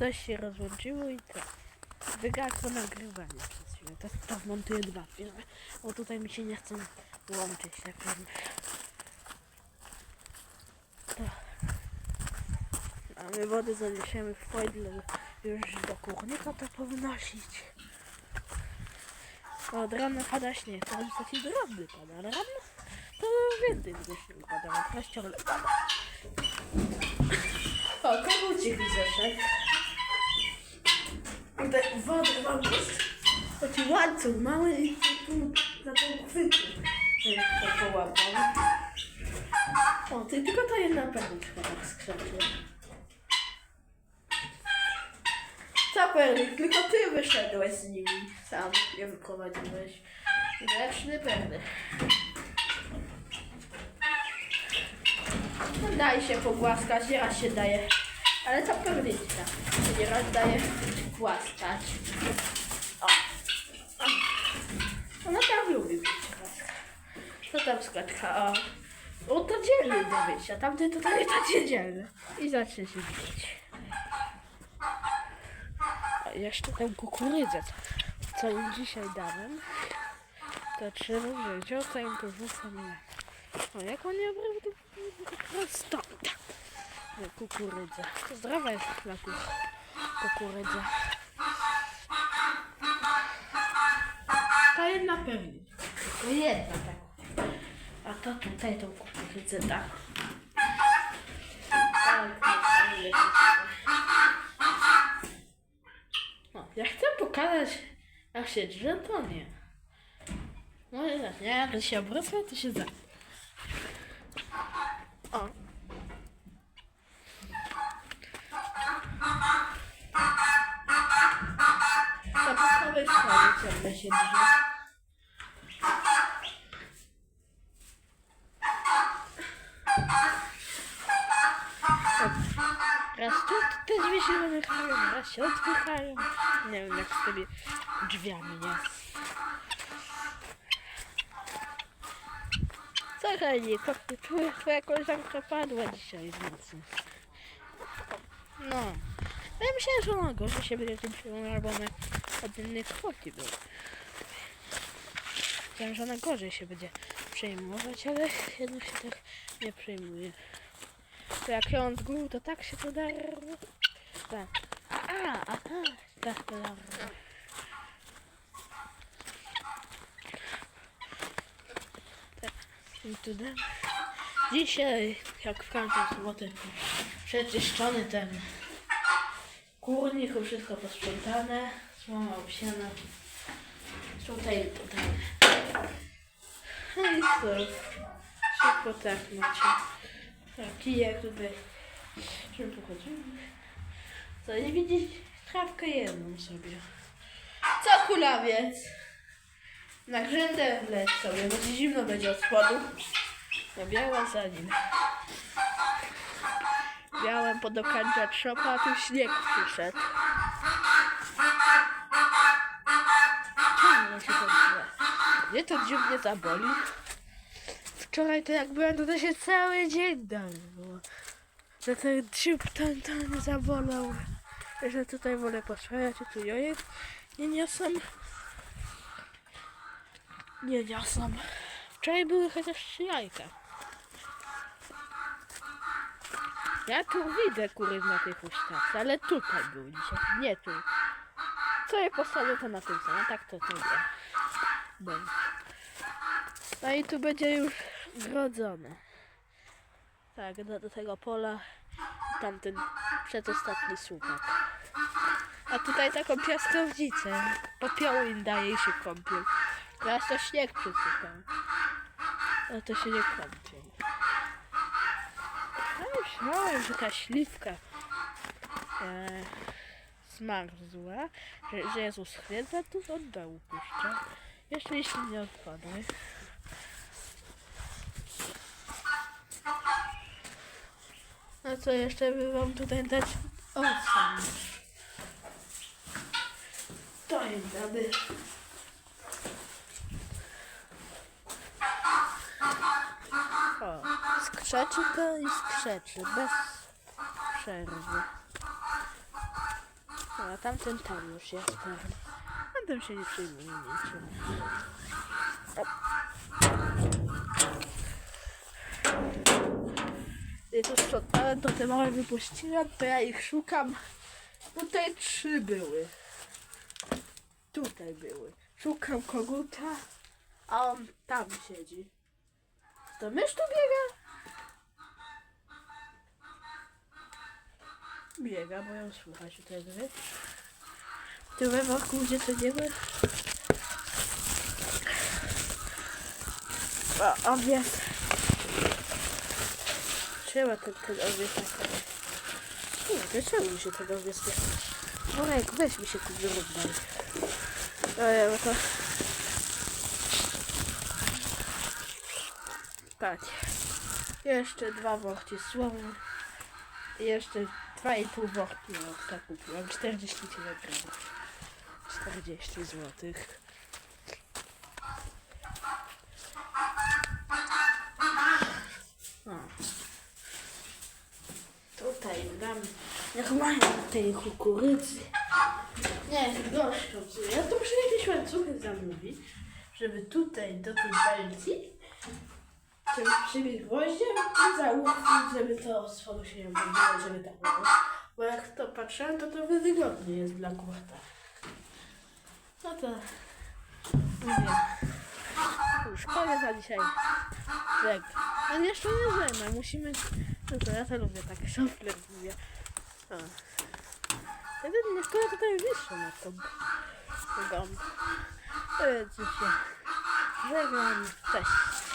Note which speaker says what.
Speaker 1: Coś się rozłączyło i tak. Wygasło nagrywanie przez chwilę. To, to wmontuję dwa filmy, bo tutaj mi się nie chcą łączyć te filmy. To. A my wodę zaniesiemy w fojdle już do kurnika to powynosić. Od rana pada śnieg, to jest taki drobny pada, ale rano to więcej tego śniegu pada, teraz ciągle pada. O, kogucik zeszedł. Kurde, wodę mam. Taki łańcuch mały i tu za tą chwytu. że To połapał. O, ty tylko to jedna perliczka tak skrzeczy. Co perlik? Tylko ty wyszedłeś z nimi. Sam je wyprowadziłeś. Grzeczny perly. No daj się pogłaskać, nieraz się daje. Ale to perliczka. się Nieraz daje głaskać. O. O. Ona tam lubi być głaskać. Co tam skaczka? O. O, to dzielny do wyjścia. Tamty to tak tak niedzielny. I zacznie się bić. A jeszcze tę kukurydzę, co- im dzisiaj dałem. To trzeba wziąć, o co im to rzucam. O, jak oni naprawdę prosto. Kukurydza. Zdrowa jest dla kukurydza. Ta jedna pewnie. To jedna tak. A to tutaj tą kukurydzę tak. Tak, tak, ile to O, ja chcę pokazać, jak się drze, to nie. No i nie, jak się obrócę, to się za. Się drze. Raz tu te drzwi się zamykają, raz się otwierają. Nie wiem jak z tymi drzwiami? Słuchaj, nie, to twoja, twoja koleżanka padła dzisiaj w nocy. No. Ja myślałem, że ona gorzej się będzie tym przyjmowała, albo ona od innej kwoti była. Myślałem, że ona gorzej się będzie przejmować, ale jednak się tak nie przejmuje. To jak ją z to tak się to da. Tak. A, a, tak to da. Tak. I tu da. Dzisiaj, jak w końcu sobotę, przeczyszczony ten kurnik, wszystko posprzątane, słoma obsiana. Tutaj, tutaj. No i co? Szybko tak macie. Tak, kijek tutaj. Czym pochodzimy? Co, nie widzisz? Trawkę jedną sobie. Co kulawiec? Na grzędę wleć sobie, ci zimno będzie od spodu. No biała za nim. Miałem podokańczać szopa, a tu śnieg przyszedł. Się to źle? Mnie to dziwnie zaboli. Wczoraj to jak byłem, to, to się cały dzień dało. Że ten dziób ten, ten zabolał. Że tutaj wolę posłać, a tu jojek nie niosą. Nie niosą. Wczoraj były chociaż trzy jajka. Ja tu widzę kury na tej huśtawce, ale tutaj był dzisiaj, nie tu. Co je postawię to na tym samym, tak to. Będzie. No i tu będzie już grodzone. Tak, do, do tego pola tamten przedostatni słupak. A tutaj taką piaskownicę. Popiołu im daje i się kąpią. Teraz to śnieg przysypał. Ale to się nie kąpią. No już miałem, że ta śliwka e, zmarzła, że, że Jezus chwiedza, to oddał upuszcza. Jeszcze jeśli nie odpadaj. A co jeszcze by wam tutaj dać? O, sam. To im damy. O, skrzeczy to i skrzeczy, bez przerwy. Tamten tam już jest pewnie. A tym się nie przejmuje niczym. I tu sprzątałem, to te małe wypuściłem, to ja ich szukam. Tutaj trzy były. Tutaj były. Szukam koguta, a on tam siedzi. To mysz tu biega? Biega, bo ją słychać tutaj gry. Ty we wokół, gdzie to nie ma? A owiec. Trzeba ten, ten owiec tak. Nie, to czemu mi się ten owiec nie... Morek, weź mi się tu wyrównaj. Ojej, bo to... Tak. Jeszcze dwa worki słomy. I jeszcze dwa i pół worki tak kupiłam. 40 kg. 40 złotych. O. Tutaj dam normalnie tej kukurydzy. Nie, sobie. Ja to muszę jakieś łańcuchy zamówić, żeby tutaj do tej belki żeby przybić gwoździem i założyć, żeby to słowo się nie obudziło, żeby tak było. Bo jak to patrzyłem, to to wygodnie jest dla kurta. No to mówię. Już koniec na dzisiaj. Żeg. A jeszcze nie żegnam, musimy... No to ja to lubię, tak szafler mówię. O. Wtedy niektóre tutaj wiszą na tą gąb. Jest się. Żegnam. Cześć.